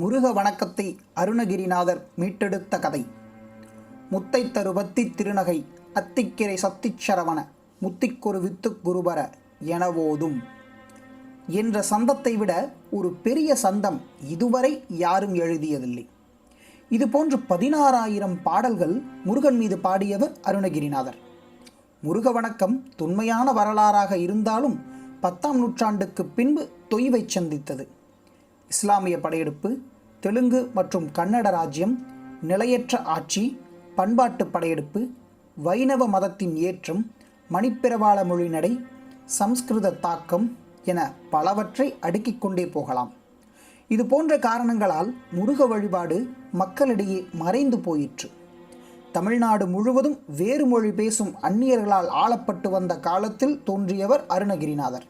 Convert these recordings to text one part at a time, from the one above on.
முருக வணக்கத்தை அருணகிரிநாதர் மீட்டெடுத்த கதை. முத்தை தருபத்தி திருநகை அத்திக்கிரை சத்திச்சரவண முத்திக்கொரு வித்து குருபர எனவோதும். என்ற சந்தத்தை விட ஒரு பெரிய சந்தம் இதுவரை யாரும் எழுதியதில்லை. இதுபோன்று பதினாறாயிரம் பாடல்கள் முருகன் மீது பாடியவர் அருணகிரிநாதர். முருக வணக்கம் தொன்மையான வரலாறாக இருந்தாலும் பத்தாம் நூற்றாண்டுக்கு பின்பு தொய்வை சந்தித்தது. இஸ்லாமிய படையெடுப்பு தெலுங்கு மற்றும் கன்னட ராஜ்யம் நிலையற்ற ஆட்சி பண்பாட்டு படையெடுப்பு வைணவ மதத்தின் ஏற்றம் மணிப்பிரவாள மொழி நடை சம்ஸ்கிருத தாக்கம் என பலவற்றை அடுக்கிக் கொண்டே போகலாம். இது போன்ற காரணங்களால் முருக வழிபாடு மக்களிடையே மறைந்து போயிற்று. தமிழ்நாடு முழுவதும் வேறு மொழி பேசும் அந்நியர்களால் ஆளப்பட்டு வந்த காலத்தில் தோன்றியவர் அருணகிரிநாதர்.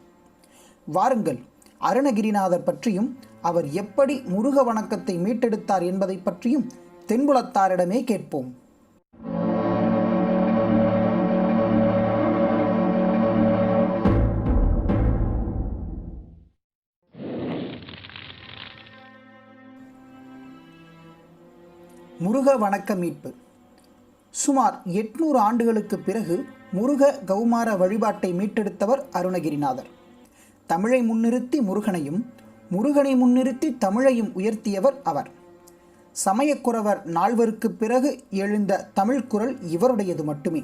வாருங்கள் அருணகிரிநாதர் பற்றியும் அவர் எப்படி முருக வணக்கத்தை மீட்டெடுத்தார் என்பதை பற்றியும் தென்புலத்தாரிடமே கேட்போம். முருக வணக்க மீட்பு. சுமார் எட்நூறு ஆண்டுகளுக்கு பிறகு முருக கௌமார வழிபாட்டை மீட்டெடுத்தவர் அருணகிரிநாதர். தமிழை முன்னிறுத்தி முருகனையும் முருகனை முன்னிறுத்தி தமிழையும் உயர்த்தியவர் அவர். சமயக்குறவர் நால்வருக்கு பிறகு எழுந்த தமிழ் குரல் இவருடையது மட்டுமே.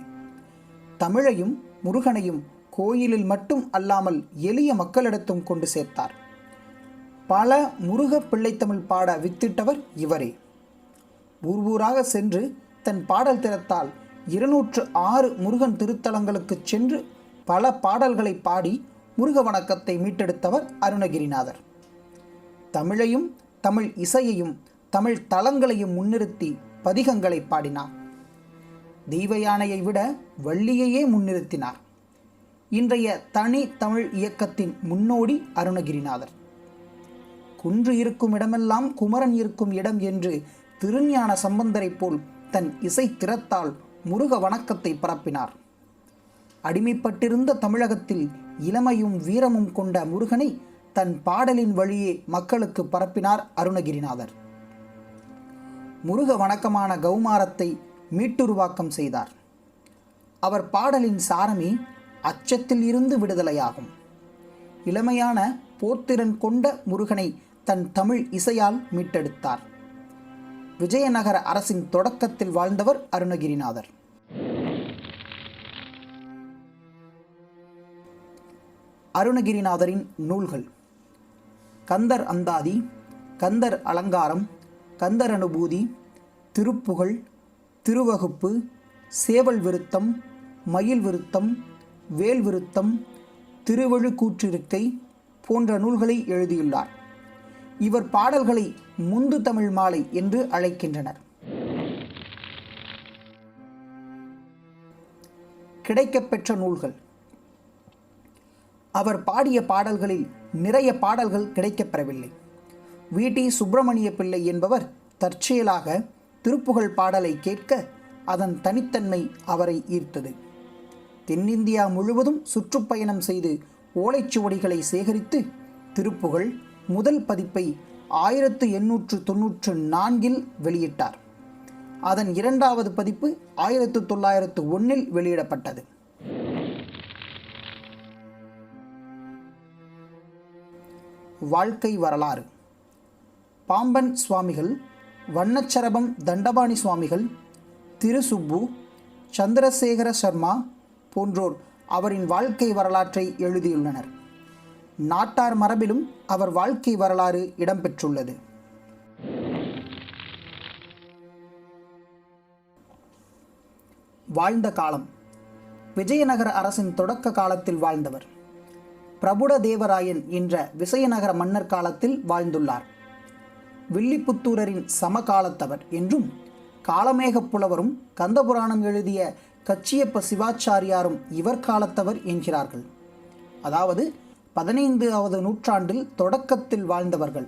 தமிழையும் முருகனையும் கோயிலில் மட்டும் அல்லாமல் எளிய மக்களிடத்தும் கொண்டு சேர்த்தார். பல முருக பிள்ளைத்தமிழ் பாட வித்திட்டவர் இவரே. ஊர் ஊராக சென்று தன் பாடல் திறத்தால் இருநூற்று ஆறு முருகன் திருத்தலங்களுக்குச் சென்று பல பாடல்களை பாடி முருக வணக்கத்தை மீட்டெடுத்தவர் அருணகிரிநாதர். தமிழையும் தமிழ் இசையையும் தமிழ் தலங்களையும் முன்னிறுத்தி பதிகங்களை பாடினார். தெய்வயானையை விட வள்ளியையே முன்னிறுத்தினார். இன்றைய தனி தமிழ் இயக்கத்தின் முன்னோடி அருணகிரிநாதர். குன்று இருக்கும் இடமெல்லாம் குமரன் இருக்கும் இடம் என்று திருஞான சம்பந்தரைப் போல் தன் இசை திறத்தால் முருக வணக்கத்தை பரப்பினார். அடிமைப்பட்டிருந்த தமிழகத்தில் இளமையும் வீரமும் கொண்ட முருகனை தன் பாடலின் வழியே மக்களுக்கு பரப்பினார் அருணகிரிநாதர். முருக வணக்கமான கௌமாரத்தை மீட்டுருவாக்கம் செய்தார். அவர் பாடலின் சாரமே அச்சத்தில் இருந்து விடுதலையாகும். இளமையான போர்த்திறன் கொண்ட முருகனை தன் தமிழ் இசையால் மீட்டெடுத்தார். விஜயநகர அரசின் தொடக்கத்தில் வாழ்ந்தவர் அருணகிரிநாதர். அருணகிரிநாதரின் நூல்கள். கந்தர் அந்தாதி கந்தர் அலங்காரம் கந்தர் அனுபூதி திருப்புகழ் திருவகுப்பு சேவல் விருத்தம் மயில் விருத்தம் வேல் விருத்தம் திருவழுக்கூற்றிருக்கை போன்ற நூல்களை எழுதியுள்ளார். இவர் பாடல்களை முந்து தமிழ் மாலை என்று அழைக்கின்றனர். கிடைக்கப்பெற்ற நூல்கள். அவர் பாடிய பாடல்களில் நிறைய பாடல்கள் கிடைக்கப்பெறவில்லை. வி. டி. சுப்பிரமணிய பிள்ளை என்பவர் தற்செயலாக திருப்புகழ் பாடலை கேட்க அதன் தனித்தன்மை அவரை ஈர்த்தது. தென்னிந்தியா முழுவதும் சுற்றுப்பயணம் செய்து ஓலைச்சுவடிகளை சேகரித்து திருப்புகழ் முதல் பதிப்பை ஆயிரத்து எண்ணூற்று தொன்னூற்று நான்கில் வெளியிட்டார். அதன் இரண்டாவது பதிப்பு ஆயிரத்து தொள்ளாயிரத்து ஒன்றில் வெளியிடப்பட்டது. வாழ்க்கை வரலாறு. பாம்பன் சுவாமிகள் வண்ணச்சரபம் தண்டபாணி சுவாமிகள் திருசுப்பு சந்திரசேகர சர்மா போன்றோர் அவரின் வாழ்க்கை வரலாற்றை எழுதியுள்ளனர். நாட்டார் மரபிலும் அவர் வாழ்க்கை வரலாறு இடம்பெற்றுள்ளது. வாழ்ந்த காலம். விஜயநகர அரசின் தொடக்க காலத்தில் வாழ்ந்தவர். பிரபுட தேவராயன் என்ற விசயநகர மன்னர் காலத்தில் வாழ்ந்துள்ளார். வில்லிபுத்தூரரின் சமகாலத்தவர் என்றும் காலமேகப் புலவரும் கந்தபுராணம் எழுதிய கச்சியப்ப சிவாச்சாரியாரும் இவர் காலத்தவர் என்கிறார்கள். அதாவது பதினைந்தாவது நூற்றாண்டில் தொடக்கத்தில் வாழ்ந்தவர்கள்.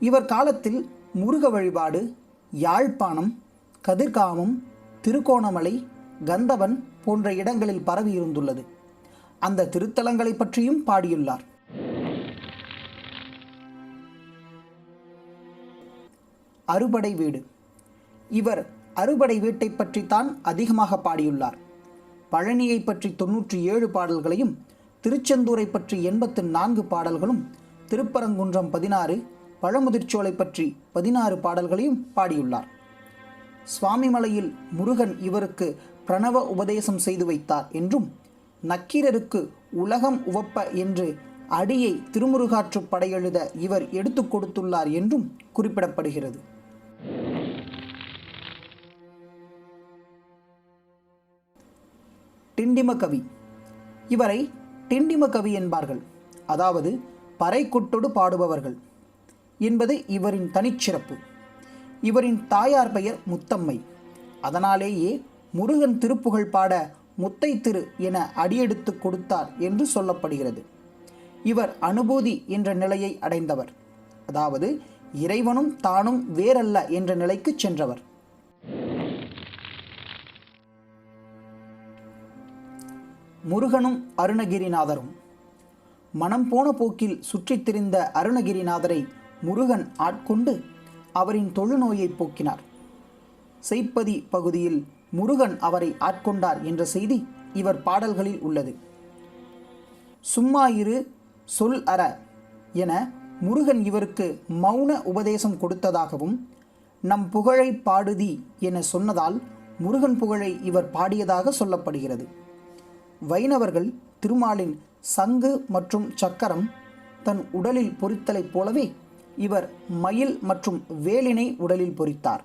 இவர் காலத்தில் முருக வழிபாடு யாழ்ப்பாணம் கதிர்காமம் திருகோணமலை கந்தவன் போன்ற இடங்களில் பரவி இருந்துள்ளது அந்த திருத்தலங்களை பற்றியும் பாடியுள்ளார். அறுபடை வீடு. இவர் அறுபடை வீட்டை பற்றித்தான் அதிகமாக பாடியுள்ளார். பழனியை பற்றி தொன்னூற்றி ஏழு பாடல்களையும் திருச்செந்தூரை பற்றி எண்பத்து நான்கு பாடல்களும் திருப்பரங்குன்றம் பதினாறு பழமுதிர்ச்சோலை பற்றி பதினாறு பாடல்களையும் பாடியுள்ளார். சுவாமிமலையில் முருகன் இவருக்கு பிரணவ உபதேசம் செய்து வைத்தார் என்றும் நக்கீரருக்கு உலகம் உவப்ப என்று அடியை திருமுருகாற்று படையெழுத இவர் எடுத்துக் கொடுத்துள்ளார் என்றும் குறிப்பிடப்படுகிறது. டிண்டிம கவி இவரை டிண்டிம கவி என்பார்கள். அதாவது பறைக்குட்டோடு பாடுபவர்கள் என்பது இவரின் தனிச்சிறப்பு. இவரின் தாயார் பெயர் முத்தம்மை. அதனாலேயே முருகன் திருப்புகழ் பாட முத்தை திரு என அடியெடுத்து கொடுத்தார் என்று சொல்லப்படுகிறது. இவர் அனுபூதி என்ற நிலையை அடைந்தவர். அதாவது இறைவனும் தானும் வேறல்ல என்ற நிலைக்கு சென்றவர். முருகனும் அருணகிரிநாதரும். மனம் போன போக்கில் சுற்றித் திரிந்த அருணகிரிநாதரை முருகன் ஆட்கொண்டு அவரின் தொழுநோயை போக்கினார். செய்ப்பதி பகுதியில் முருகன் அவரை ஆட்கொண்டார் என்ற செய்தி இவர் பாடல்களில் உள்ளது. சும்மா இரு சொல் அற என முருகன் இவருக்கு மௌன உபதேசம் கொடுத்ததாகவும் நம் புகழை பாடுதி என சொன்னதால் முருகன் புகழை இவர் பாடியதாக சொல்லப்படுகிறது. வைணவர்கள் திருமாலின் சங்கு மற்றும் சக்கரம் தன் உடலில் பொறித்தலைப் போலவே இவர் மயில் மற்றும் வேலினை உடலில் பொறித்தார்.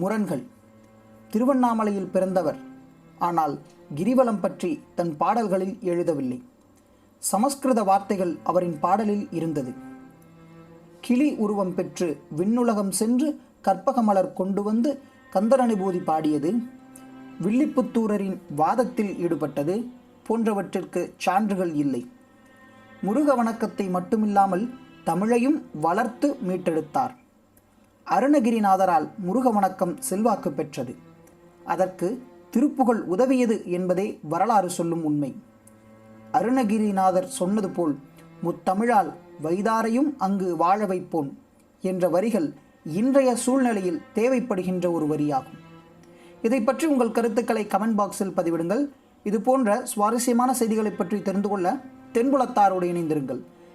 முரண்கள். திருவண்ணாமலையில் பிறந்தவர். ஆனால் கிரிவலம் பற்றி தன் பாடல்களில் எழுதவில்லை. சமஸ்கிருத வார்த்தைகள் அவரின் பாடலில் இருந்தது. கிளி உருவம் பெற்று விண்ணுலகம் சென்று கற்பகமலர் கொண்டு வந்து கந்தரனுபூதி பாடியது. வில்லிப்புத்தூரரின் வாதத்தில் ஈடுபட்டது போன்றவற்றிற்கு சான்றுகள் இல்லை. முருக வணக்கத்தை மட்டுமில்லாமல் தமிழையும் வளர்த்து மீட்டெடுத்தார். அருணகிரிநாதரால் முருக வணக்கம் செல்வாக்கு பெற்றது. அதற்கு திருப்புகழ் உதவியது என்பதே வரலாறு சொல்லும் உண்மை. அருணகிரிநாதர் சொன்னது போல் முத்தமிழால் வைதாரையும் அங்கு வாழ வைப்போம் என்ற வரிகள் இன்றைய சூழ்நிலையில் தேவைப்படுகின்ற ஒரு வரியாகும். இதை பற்றி உங்கள் கருத்துக்களை கமெண்ட் பாக்ஸில் பதிவிடுங்கள். இது போன்ற சுவாரஸ்யமான செய்திகளை பற்றி தெரிந்து கொள்ள தென்புலத்தாரோடு இணைந்திருங்கள்.